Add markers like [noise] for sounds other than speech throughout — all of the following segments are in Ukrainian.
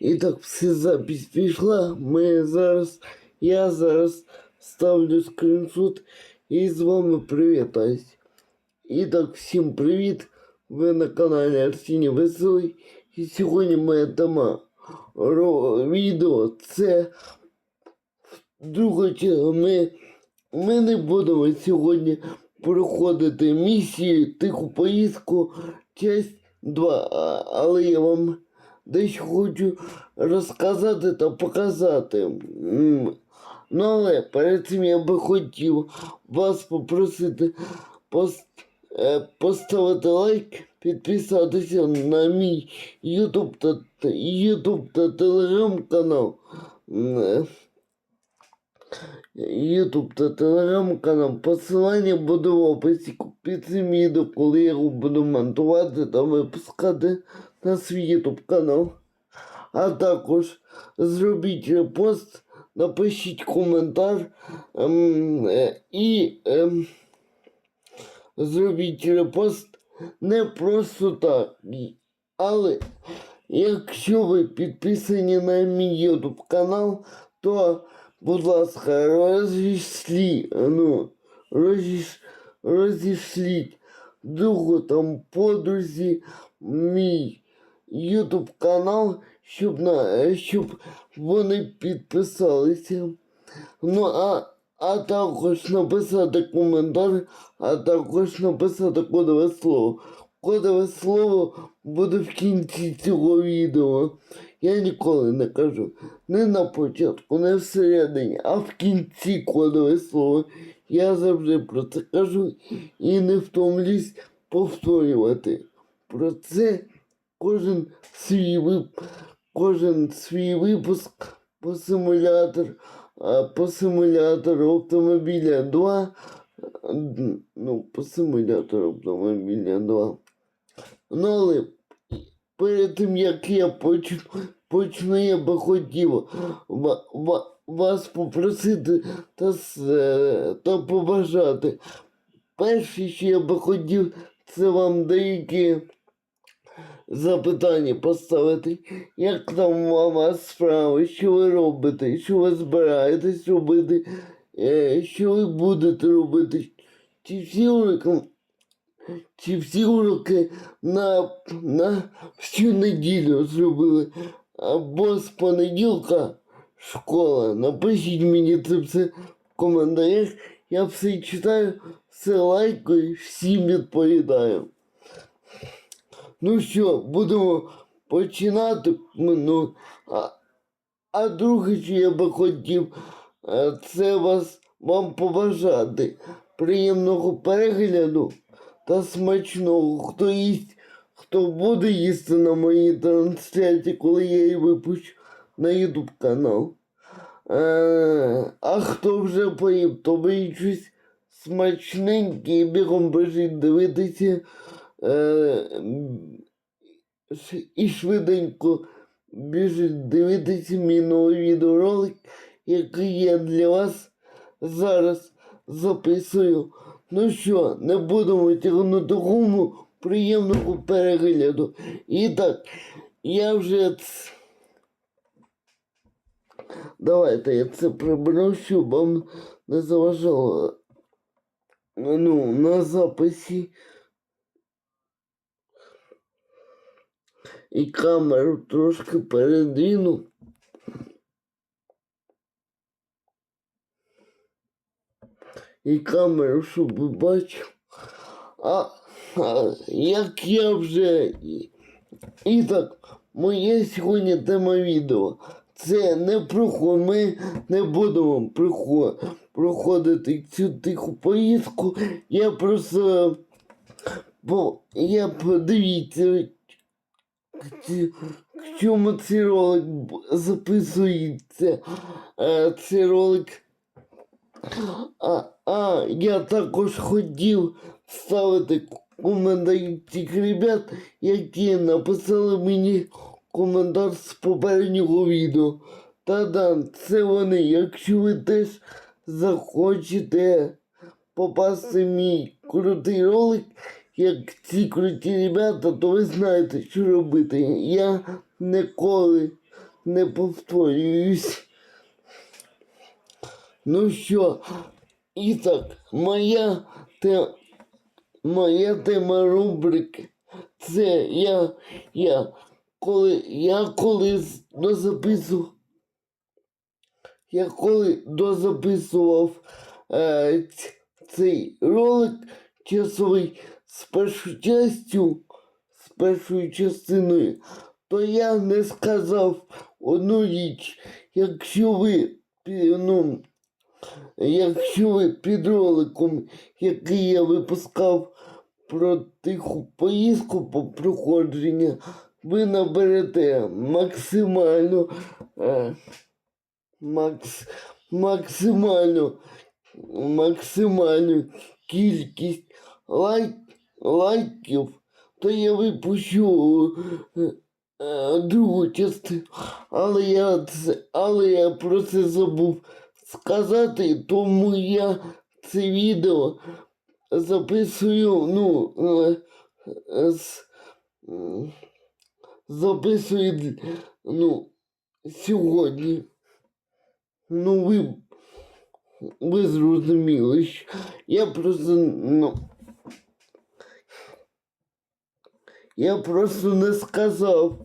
І так, все запись пішла. Ми зараз, я зараз ставлю скріншот і з вами привітаюсь. І так, всім привіт! Ви на каналі Арсеній Веселий. І сьогодні моя тема відео це друга чергу. Ми, ми не будемо сьогодні проходити місію тиху поїздку часть 2. Але я вам дещо хочу розказати та показати. Ну, але перед цим я би хотів вас попросити пос- е, поставити лайк, підписатися на мій YouTube та, YouTube та Telegram канал. YouTube та Telegram канал. Посилання буде в описі під цим відео, коли я його буду монтувати та випускати на свій YouTube канал. А також зробіть репост, напишіть коментар ем, е, і ем, зробіть репост не просто так. Але якщо ви підписані на мій YouTube канал, то, будь ласка, розійшлі, ну, розіш, розішліть другу там подрузі мій YouTube канал, щоб, на, щоб вони підписалися. Ну, а, а також написати коментар, а також написати кодове слово. Кодове слово буде в кінці цього відео. Я ніколи не кажу. Не на початку, не всередині, а в кінці кодове слово. Я завжди про це кажу і не втомлюсь повторювати. Про це кожен свій вип... кожен свій випуск по симулятор, по симулятору автомобіля 2. Ну, по симулятору автомобіля 2. Ну, але перед тим як я почну, почну я би хотів ва- ва- вас попросити та, е, та побажати. Перше, що я би хотів, це вам деякі запитання поставити. Як там у вас справи, що ви робите, що ви збираєтесь робити, е, що ви будете робити? Чи всі уроки, чи всі уроки на, на всю неділю зробили? Або з понеділка школа. Напишіть мені це все в коментарях. Я все читаю, все лайкаю, всім відповідаю. Ну що, будемо починати. Ну, а, а друге, що я би хотів, е, це вас вам побажати приємного перегляду та смачного. Хто їсть, хто буде їсти на моїй трансляції, коли я її випущу на YouTube канал. Е, а хто вже поїв, то беріть щось смачненьке і бігом біжить дивитися. Е, і швиденько біжить дивитися мій новий відеоролик, який я для вас зараз записую. Ну що, не будемо тягнути гуму, приємного перегляду. І так, я вже. Давайте я це приберу, щоб вам не заважало. Ну, на записі. І камеру трошки передвину. І камеру, щоб ви бачили. А, а як я вже. І, і так, моє сьогодні тема відео. Це не проход, ми не будемо проход, проходити цю тиху поїздку. Я просто. Бо я подивіться, в чому цей ролик записується. Е, Цей ролик. А, а я також хотів ставити коментарі тих ребят, які написали мені коментар з попереднього відео. Та-да, це вони. Якщо ви теж захочете попасти в мій крутий ролик, як ці круті ребята, то ви знаєте, що робити. Я ніколи не повторююсь. Ну що, і так, моя, те, моя тема рубрики. Це я, я, коли, я колись дозаписував, я коли дозаписував е, цей ролик часовий з першою частю, з першою частиною, то я не сказав одну річ, якщо ви, ну, якщо ви під роликом, який я випускав про тиху поїздку по проходження, ви наберете максимально е, макс, максимальну, максимальну кількість лайк, лайків, то я випущу е, е, другу частину. Але я, це, але я про це забув сказати, тому я це відео записую, ну, е, з, записую, ну, сьогодні. Ну, ви, ви зрозуміли, що я просто, ну, я просто не сказав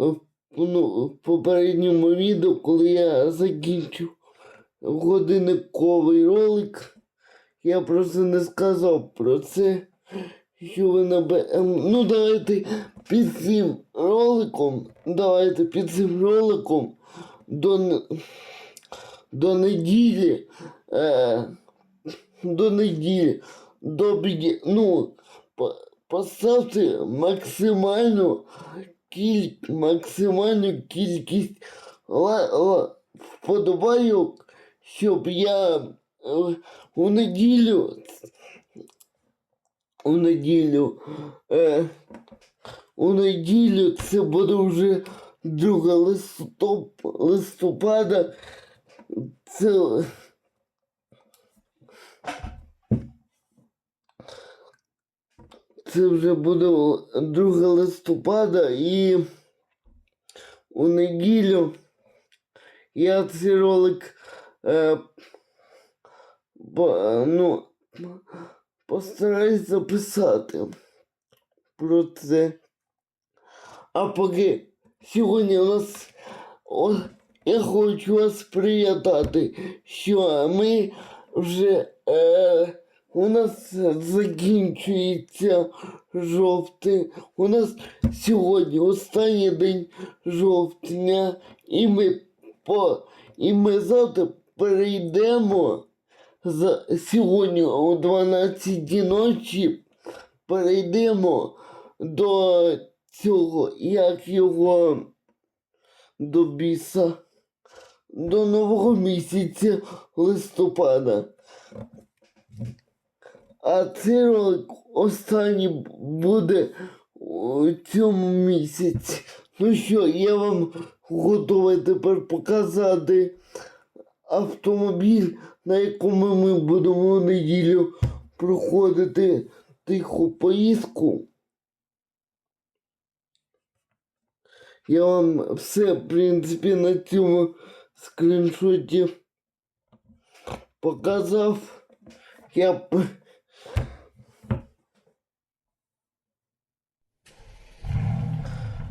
е, ну, в попередньому відео, коли я закінчив годинниковий ролик. Я просто не сказав про це, що ви набе... ем, Ну, давайте під цим роликом, давайте під цим роликом до, до неділі, е, до неділі, до біді, ну, по- поставте максимальну кіль... максимальну кількість ла... ла... вподобайок, щоб я е, у неділю у неділю е, у неділю це буде вже 2 листоп, листопада. Це це вже буде 2 листопада і у неділю я цей ролик е, по, е, ну, постараюсь записати про це. А поки сьогодні у нас о, я хочу вас привітати, що ми вже е, у нас закінчується жовтень. У нас сьогодні останній день жовтня, і ми по і ми завтра перейдемо за сьогодні о 12 ночі перейдемо до цього, як його до біса, до нового місяця листопада. А ролик останній буде у цьому місяці. Ну що, я вам готовий тепер показати автомобіль, на якому ми будемо в неділю проходити тиху поїздку. Я вам все, в принципі, на цьому скріншоті показав. Я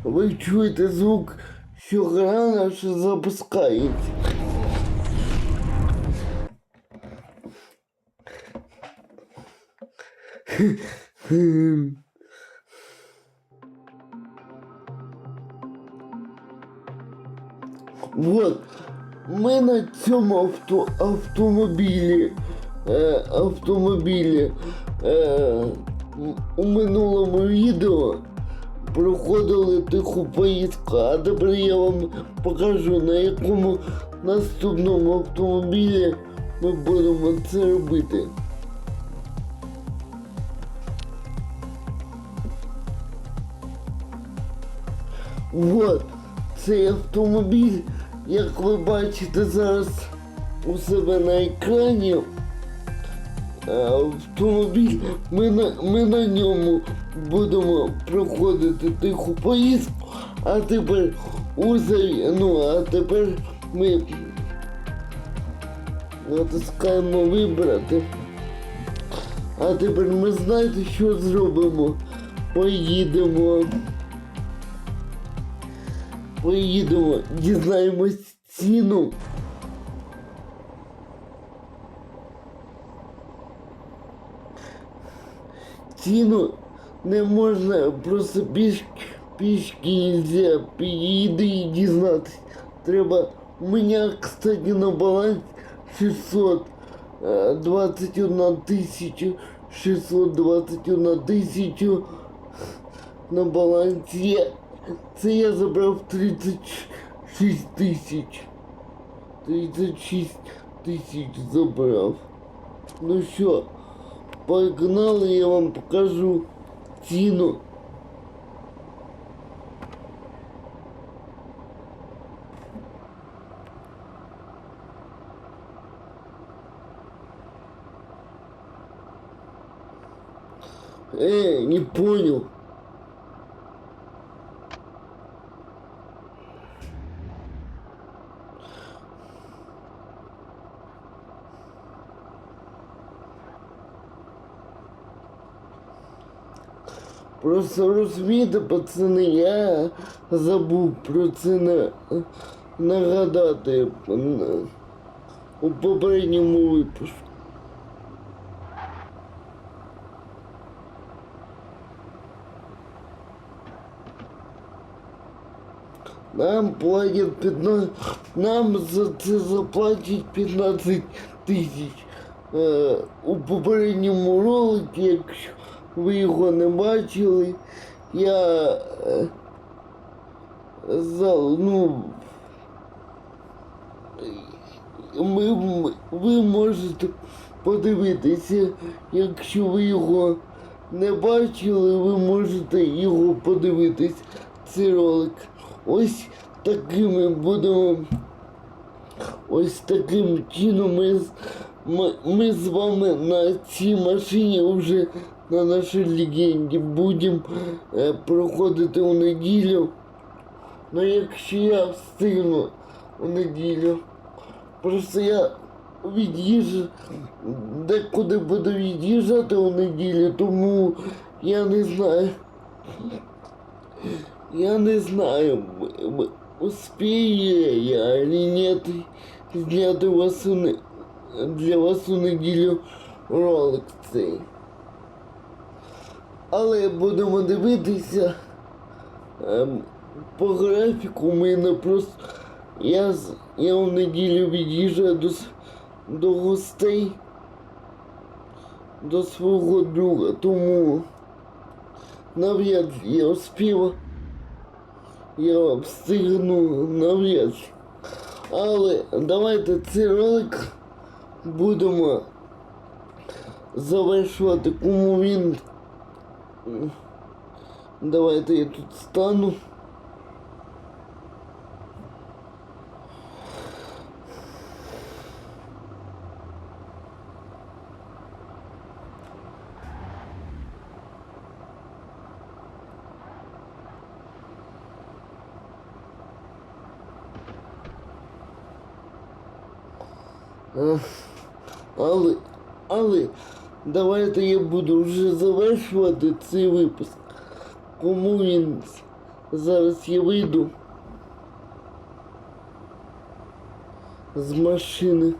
Ви чуєте звук, що гра наша запускається. [laughs] Вот, ми на цьому авто, автомобілі, е, автомобілі е, у минулому відео проходили тиху поїздку, а тепер я вам покажу на якому наступному автомобілі ми будемо це робити. Вот, цей автомобіль, як ви бачите зараз у себе на екрані. Е, Автомобіль, ми на, ми на ньому будемо проходити тиху поїздку, а тепер Узай, ну а тепер ми натискаємо вибрати. А тепер ми знаєте, що зробимо? Поїдемо. Поїдемо, дізнаємось ціну. Ціну не можна просто пішки, пішки нельзя підійти і дізнатись. Треба. У мене, кстати, на балансі 600 е, 21 тисячу 621 тисячу на балансі. Це я забрав 36 тисяч. 36 тисяч забрав. Ну що, погнали, я вам покажу ціну. Э, не понял. Просто розумієте, пацани, я забув про це на, нагадати у попередньому випуску. Нам платять 15, нам за це заплатять 15 тисяч. Е, у попередньому ролику, якщо ви його не бачили, я е, ну, ми- ви можете подивитися, якщо ви його не бачили, ви можете його подивитись, цей ролик. Ось такими будемо. Ось таким чином ми, ми, ми з вами на цій машині вже на нашій легенді будемо е, проходити у неділю. Ну якщо я встигну у неділю. Просто я від'їжджу, декуди буду від'їжджати у неділю, тому я не знаю. Я не знаю, успею я или нет зняти вас у не... для вас у неділю ролик цей. Але будемо дивитися ем, по графіку. У мене просто я, я у неділю від'їжджаю до, до гостей до свого друга, тому навряд я успів. Я встигну навряд. Але давайте цей ролик будемо завершувати, кому він. Давайте я тут стану. Але, але давайте я буду вже завершувати цей випуск. Кому він зараз я вийду з машини.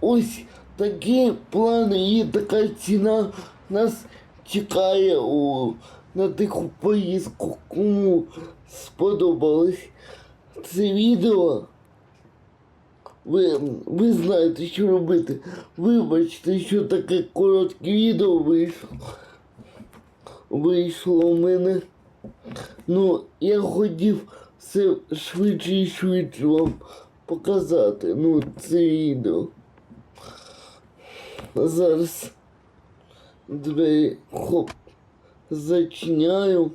Ось такі плани і така ціна нас чекає у, на тиху поїздку. Кому сподобалось це відео. Ви, ви знаєте, що робити. Вибачте, що таке коротке відео вийшло. Вийшло у мене. Ну, я хотів все швидше і швидше вам показати. Ну, це відео. Зараз двері хоп зачиняю.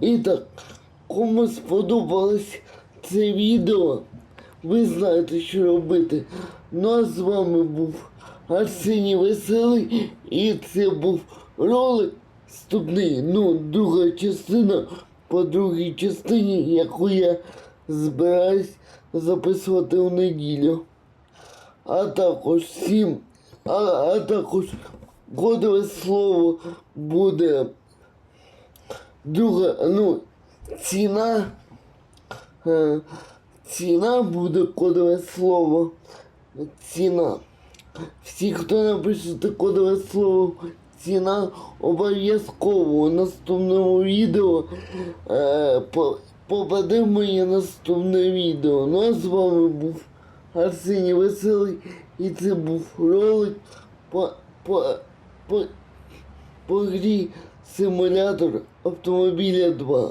І так, кому сподобалось це відео, ви знаєте, що робити. Ну а з вами був Арсеній Веселий, і це був ролик вступний, ну, друга частина по другій частині, яку я збираюсь записувати у неділю. А також всім, а, а також кодове слово буде друга, ну, ціна. Е, ціна буде кодове слово. Ціна. Всі, хто напише це кодове слово ціна, обов'язково у наступному відео е, попаде в моє наступне відео. Ну а з вами був Арсеній Веселий і це був ролик по, по, по, по грі симулятор автомобіля 2.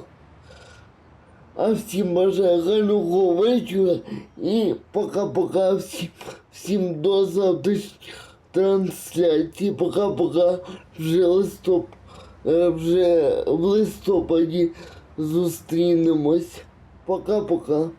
А всім бажаю гарного вечора і пока-пока всім, всім до завтрашньої трансляції. Пока-пока вже листоп, е, вже в листопаді зустрінемось. Пока-пока.